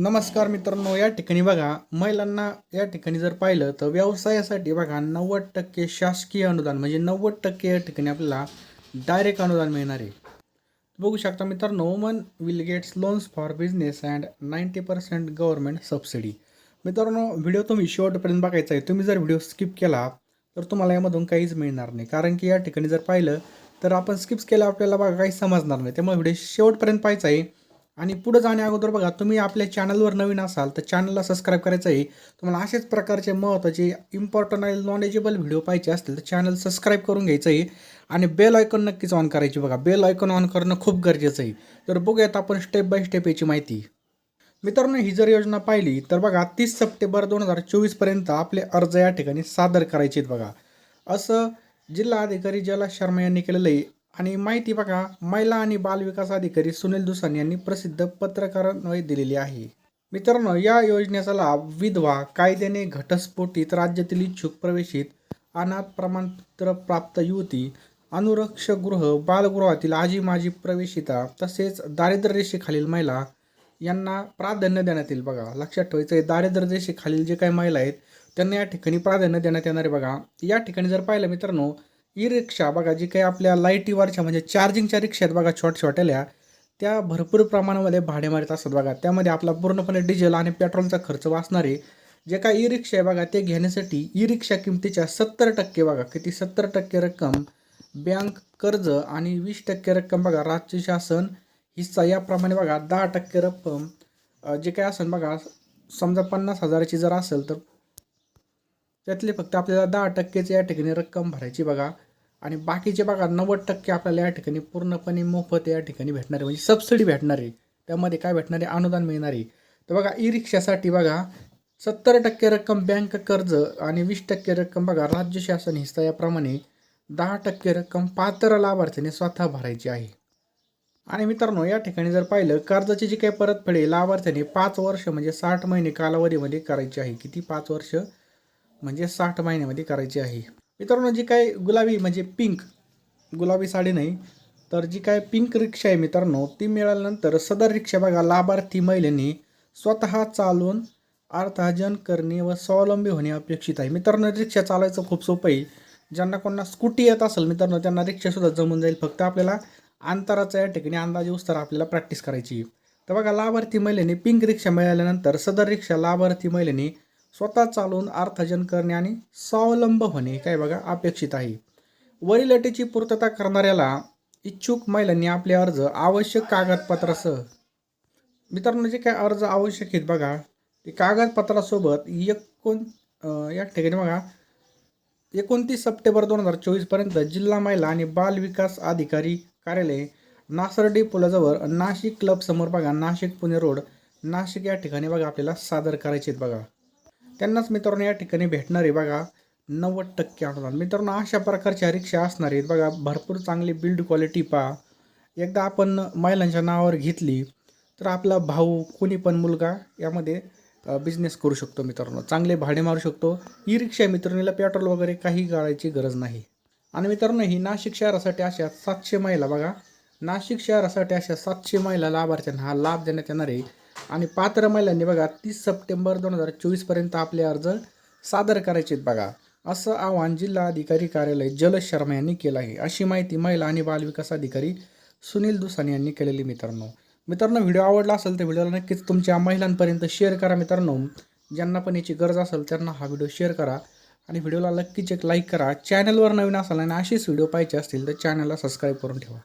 नमस्कार मित्रांनो या ठिकाणी बघा महिलांना या ठिकाणी जर पाहिलं तर व्यवसायासाठी बघा नव्वद टक्के शासकीय अनुदान म्हणजे नव्वद टक्के या ठिकाणी आपल्याला डायरेक्ट अनुदान मिळणार आहे. बघू शकता मित्रांनो woman will gets loans for business and ninety percent government subsidy मित्रांनो व्हिडिओ तुम्ही शेवटपर्यंत बघायचा आहे. तुम्ही जर व्हिडिओ स्किप केला तर तुम्हाला यामधून काहीच मिळणार नाही. कारण की या ठिकाणी जर पाहिलं तर आपण स्किप्स केलं आपल्याला बघा काही समजणार नाही. त्यामुळे व्हिडिओ शेवटपर्यंत पाहायचा आहे. आणि पुढे जाण्या अगोदर बघा तुम्ही आपल्या चॅनलवर नवीन असाल तर चॅनलला सबस्क्राईब करायचं आहे तुम्हाला असेच प्रकारचे महत्त्वाचे इम्पॉर्टंट आणि नॉलेजेबल व्हिडिओ पाहिजे असतील तर चॅनल सबस्क्राईब करून घ्यायचं आहे आणि बेल आयकॉन नक्कीच ऑन करायची बघा. बेल आयकॉन ऑन करणं खूप गरजेचं आहे. तर बघूयात आपण स्टेप बाय स्टेप याची माहिती. मित्रांनो ही जर योजना पाहिली तर बघा तीस सप्टेंबर दोन हजार चोवीसपर्यंत आपले अर्ज या ठिकाणी सादर करायचे आहेत बघा. असं जिल्हा अधिकारी जयलाश शर्मा यांनी केलेलं आहे आणि माहिती बघा महिला आणि बालविकास अधिकारी सुनील दुसान यांनी प्रसिद्ध पत्रकारांवर दिलेली आहे. मित्रांनो या योजनेचा लाभ विधवा कायद्याने घटस्फोटित राज्यातील इच्छुक प्रवेशित अनाथ प्रमाणपत्र प्राप्त युवती अनुरक्षगृह बालगृहातील आजी माजी प्रवेशिता तसेच दारिद्र्य रेषेखालील महिला यांना प्राधान्य देण्यात येईल बघा. लक्षात ठेवायचं आहे दारिद्र्यरेषेखालील जे काही महिला आहेत त्यांना या ठिकाणी प्राधान्य देण्यात येणार आहे बघा. या ठिकाणी जर पाहिलं मित्रांनो ई रिक्षा बघा जी काही आपल्या लाईटीवरच्या म्हणजे चार्जिंगच्या रिक्षा आहेत बघा छोट छोट्याल्या त्या भरपूर प्रमाणामध्ये भाडे मारित असतात बघा. त्यामध्ये आपला पूर्णपणे डिझेल आणि पेट्रोलचा खर्च वाचणारे जे काही ई रिक्षा आहे बघा ते घेण्यासाठी ई रिक्षा किमतीच्या सत्तर टक्के बघा किती? सत्तर टक्के रक्कम बँक कर्ज आणि वीस टक्के रक्कम बघा राज्य शासन हिस्सा. याप्रमाणे बघा दहा टक्के रक्कम जे काय असेल बघा समजा पन्नास हजाराची जर असेल तर त्यातले फक्त आपल्याला दहा टक्केच या ठिकाणी रक्कम भरायची बघा. आणि बाकीचे बघा नव्वद टक्के आपल्याला या ठिकाणी पूर्णपणे मोफत या ठिकाणी भेटणार आहे म्हणजे सबसिडी भेटणार. आहे त्यामध्ये काय भेटणार? आहे अनुदान मिळणार. आहे तर बघा ई रिक्षासाठी बघा सत्तर टक्के रक्कम बँक कर्ज आणि वीस टक्के रक्कम बघा राज्य शासन हिस्सा याप्रमाणे दहा टक्के रक्कम पात्र लाभार्थ्याने स्वतः भरायची आहे. आणि मित्रांनो या ठिकाणी जर पाहिलं कर्जाची जी काही परतफेड आहे लाभार्थ्याने पाच वर्ष म्हणजे साठ महिने कालावधीमध्ये करायची आहे. किती? पाच वर्ष म्हणजे साठ महिन्यामध्ये करायची आहे. मित्रांनो जी काय गुलाबी म्हणजे पिंक गुलाबी साडी नाही तर जी काय पिंक रिक्षा आहे मित्रांनो ती मिळाल्यानंतर सदर रिक्षा बघा लाभार्थी महिलेने स्वतः चालून अर्थार्जन करणे व स्वावलंबी होणे अपेक्षित आहे. मित्रांनो रिक्षा चालायचं खूप सोपं आहे. ज्यांना कोणा स्कूटी येत असेल मित्रांनो त्यांना रिक्षासुद्धा जमून जाईल. फक्त आपल्याला अंतराचा या ठिकाणी अंदाजे उस्तर आपल्याला प्रॅक्टिस करायची तर बघा लाभार्थी महिलेने पिंक रिक्षा मिळाल्यानंतर सदर रिक्षा लाभार्थी महिलेने स्वतः चालून अर्थार्जन करणे आणि स्वावलंब होणे काय बघा अपेक्षित आहे. वरील अटीची पूर्तता करणाऱ्याला इच्छुक महिलांनी आपले अर्ज आवश्यक कागदपत्रासह मित्रांनो जे काय अर्ज आवश्यक आहेत बघा ते कागदपत्रासोबत एकोण या ठिकाणी बघा एकोणतीस सप्टेंबर दोन हजार चोवीसपर्यंत जिल्हा महिला आणि बाल विकास अधिकारी कार्यालय नासर्डी पुलाजवळ नाशिक क्लब समोर बघा नाशिक पुणे रोड नाशिक या ठिकाणी बघा आपल्याला सादर करायचे आहेत बघा. त्यांनाच मित्रांनो या ठिकाणी भेटणार आहे बघा नव्वद टक्के अनुदान. मित्रांनो अशा प्रकारच्या रिक्षा असणार आहेत बघा भरपूर चांगली बिल्ड क्वालिटी पहा. एकदा आपण महिलांच्या नावावर घेतली तर आपला भाऊ कोणी पण मुलगा यामध्ये बिझनेस करू शकतो मित्रांनो. चांगले भाडे मारू शकतो. ई रिक्षा मित्रांनीला पेट्रोल वगैरे काही गाळायची गरज नाही. आणि मित्रांनो ही नाशिक शहरासाठी अशा सातशे महिला बघा नाशिक शहरासाठी अशा सातशे महिला लाभार्थ्यांना हा लाभ देण्यात येणार आहे. आणि पात्र महिलांनी बघा तीस सप्टेंबर दोन हजार चोवीसपर्यंत आपले अर्ज सादर करायचे आहेत बघा. असं आवाहन जिल्हा अधिकारी कार्यालय जल शर्मा यांनी केलं आहे. अशी माहिती महिला आणि बालविकास अधिकारी सुनील दुसानी यांनी केलेली मित्रांनो. मित्रांनो व्हिडिओ आवडला असेल तर व्हिडिओला नक्कीच तुमच्या महिलांपर्यंत शेअर करा मित्रांनो. ज्यांना पण याची गरज असेल त्यांना हा व्हिडिओ शेअर करा. आणि व्हिडिओला नक्कीच एक लाईक करा. चॅनलवर नवीन असाल आणि असेच व्हिडिओ पाहिजे असतील तर चॅनलला सबस्क्राईब करून ठेवा.